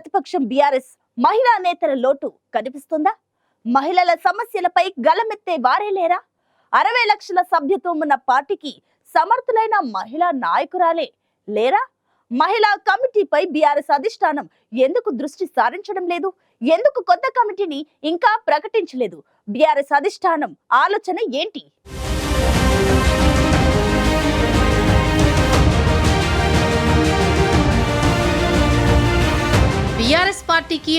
ప్రతిపక్షం బీఆర్ఎస్ మహిళా నేతల లోటు కనిపిస్తుందా? మహిళల సమస్యలపై గలమెత్తే వారే లేరా? అరవై లక్షల సభ్యత్వం ఉన్న పార్టీకి సమర్థులైన మహిళా నాయకురాలే లేరా? మహిళా కమిటీపై బీఆర్ఎస్ అధిష్టానం ఎందుకు దృష్టి సారించడం లేదు? ఎందుకు కొత్త కమిటీని ఇంకా ప్రకటించలేదు? బీఆర్ఎస్ అధిష్టానం ఆలోచన ఏంటి?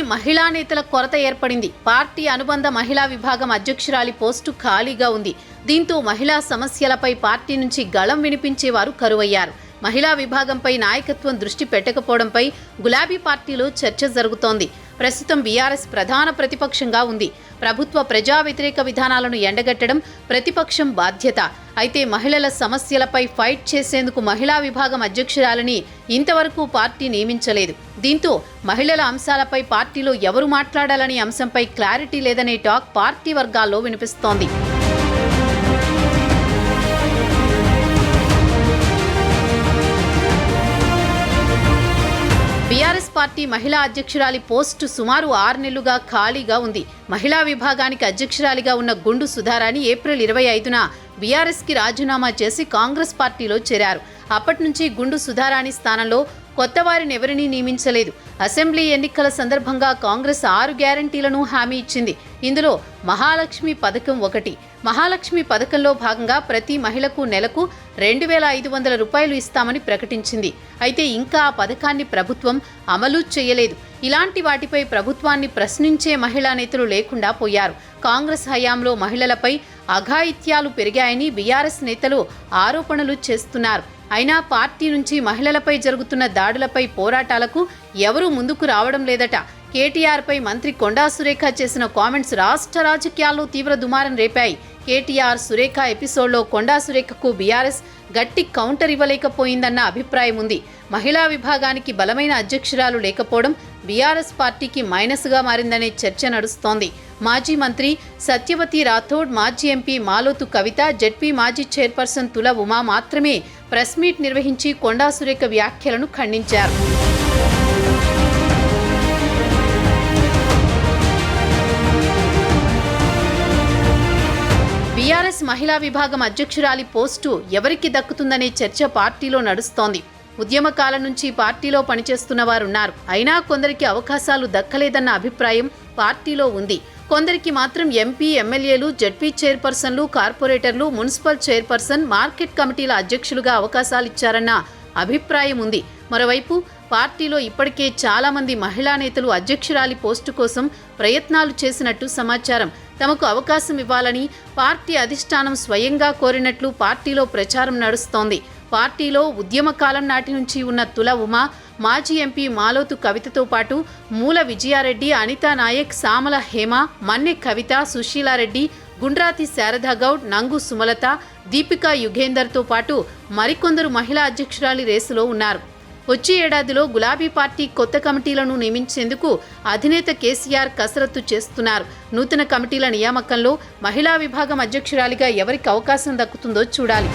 మహిళా నేతల కొరత ఏర్పడింది. పార్టీ అనుబంధ మహిళా విభాగం అధ్యక్షురాలి పోస్టు ఖాళీగా ఉంది. దీంతో మహిళా సమస్యలపై పార్టీ నుంచి గళం వినిపించేవారు కరువయ్యారు. మహిళా విభాగంపై నాయకత్వం దృష్టి పెట్టకపోవడంపై గులాబీ పార్టీలో చర్చ జరుగుతోంది. ప్రస్తుతం బీఆర్ఎస్ ప్రధాన ప్రతిపక్షంగా ఉంది. ప్రభుత్వ ప్రజా వ్యతిరేక విధానాలను ఎండగట్టడం ప్రతిపక్షం బాధ్యత. అయితే మహిళల సమస్యలపై ఫైట్ చేసేందుకు మహిళా విభాగం అధ్యక్షురాలని ఇంతవరకు పార్టీ నియమించలేదు. దీంతో మహిళల అంశాలపై పార్టీలో ఎవరు మాట్లాడాలనే అంశంపై క్లారిటీ లేదనే టాక్ పార్టీ వర్గాల్లో వినిపిస్తోంది. బీఆర్ఎస్ పార్టీ మహిళా అధ్యక్షురాలి పోస్టు సుమారు ఆరు నెలలుగా ఖాళీగా ఉంది. మహిళా విభాగానికి అధ్యక్షురాలిగా ఉన్న గుండు సుధారాణి ఏప్రిల్ ఇరవై ఐదున బీఆర్ఎస్కి రాజీనామా చేసి కాంగ్రెస్ పార్టీలో చేరారు. అప్పటి నుంచి గుండు సుధారాణి స్థానంలో కొత్త వారిని ఎవరినీ నియమించలేదు. అసెంబ్లీ ఎన్నికల సందర్భంగా కాంగ్రెస్ ఆరు గ్యారంటీలను హామీ ఇచ్చింది. ఇందులో మహాలక్ష్మి పథకం ఒకటి. మహాలక్ష్మి పథకంలో భాగంగా ప్రతి మహిళకు నెలకు రెండు వేల ఐదు వందల రూపాయలు ఇస్తామని ప్రకటించింది. అయితే ఇంకా ఆ పథకాన్ని ప్రభుత్వం అమలు చేయలేదు. ఇలాంటి వాటిపై ప్రభుత్వాన్ని ప్రశ్నించే మహిళా నేతలు లేకుండా పోయారు. కాంగ్రెస్ హయాంలో మహిళలపై అఘాయిత్యాలు పెరిగాయని బీఆర్ఎస్ నేతలు ఆరోపణలు చేస్తున్నారు. అయినా పార్టీ నుంచి మహిళలపై జరుగుతున్న దాడులపై పోరాటాలకు ఎవరూ ముందుకు రావడం లేదట. కేటీఆర్పై మంత్రి కొండా సురేఖ చేసిన కామెంట్స్ రాష్ట్ర రాజకీయాల్లో తీవ్ర దుమారం రేపాయి. కేటీఆర్ సురేఖ ఎపిసోడ్లో కొండా సురేఖకు బీఆర్ఎస్ గట్టి కౌంటర్ ఇవ్వలేకపోయిందన్న అభిప్రాయం ఉంది. మహిళా విభాగానికి బలమైన అధ్యక్షురాలు లేకపోవడం బీఆర్ఎస్ పార్టీకి మైనస్గా మారిందనే చర్చ నడుస్తోంది. మాజీ మంత్రి సత్యవతి రాథోడ్ మాజీ ఎంపీ మాలోతు కవిత జెడ్పీ మాజీ చైర్పర్సన్ తుల ఉమా మాత్రమే ప్రెస్ మీట్ నిర్వహించి కొండా సురేఖ వ్యాఖ్యలను ఖండించారు. బీఆర్ఎస్ మహిళా విభాగం అధ్యక్షురాలి పోస్టు ఎవరికి దక్కుతుందనే చర్చ పార్టీలో నడుస్తోంది. ఉద్యమకాలం నుంచి పార్టీలో పనిచేస్తున్న వారున్నారు. అయినా కొందరికి అవకాశాలు దక్కలేదన్న అభిప్రాయం పార్టీలో ఉంది. కొందరికి మాత్రం ఎంపీ ఎమ్మెల్యేలు జడ్పీ చైర్పర్సన్లు కార్పొరేటర్లు మున్సిపల్ చైర్పర్సన్ మార్కెట్ కమిటీల అధ్యక్షులుగా అవకాశాలిచ్చారన్న అభిప్రాయం ఉంది. మరోవైపు పార్టీలో ఇప్పటికే చాలామంది మహిళా నేతలు అధ్యక్షురాలి పోస్టు కోసం ప్రయత్నాలు చేసినట్టు సమాచారం. తమకు అవకాశం ఇవ్వాలని పార్టీ అధిష్టానం స్వయంగా కోరినట్లు పార్టీలో ప్రచారం నడుస్తోంది. పార్టీలో ఉద్యమకాలం నాటి నుంచి ఉన్న తుల ఉమా మాజీ ఎంపీ మాలోతు కవితతో పాటు మూల విజయారెడ్డి అనితా నాయక్ సామల హేమ మన్నె కవిత సుశీలారెడ్డి గుండ్రాతి శారదా గౌడ్ నంగు సుమలత దీపికా యుగేందర్తో పాటు మరికొందరు మహిళా అధ్యక్షురాలి రేసులో ఉన్నారు. వచ్చే ఏడాదిలో గులాబీ పార్టీ కొత్త కమిటీలను నియమించేందుకు అధినేత కేసీఆర్ కసరత్తు చేస్తున్నారు. నూతన కమిటీల నియామకంలో మహిళా విభాగం అధ్యక్షురాలిగా ఎవరికి అవకాశం దక్కుతుందో చూడాలి.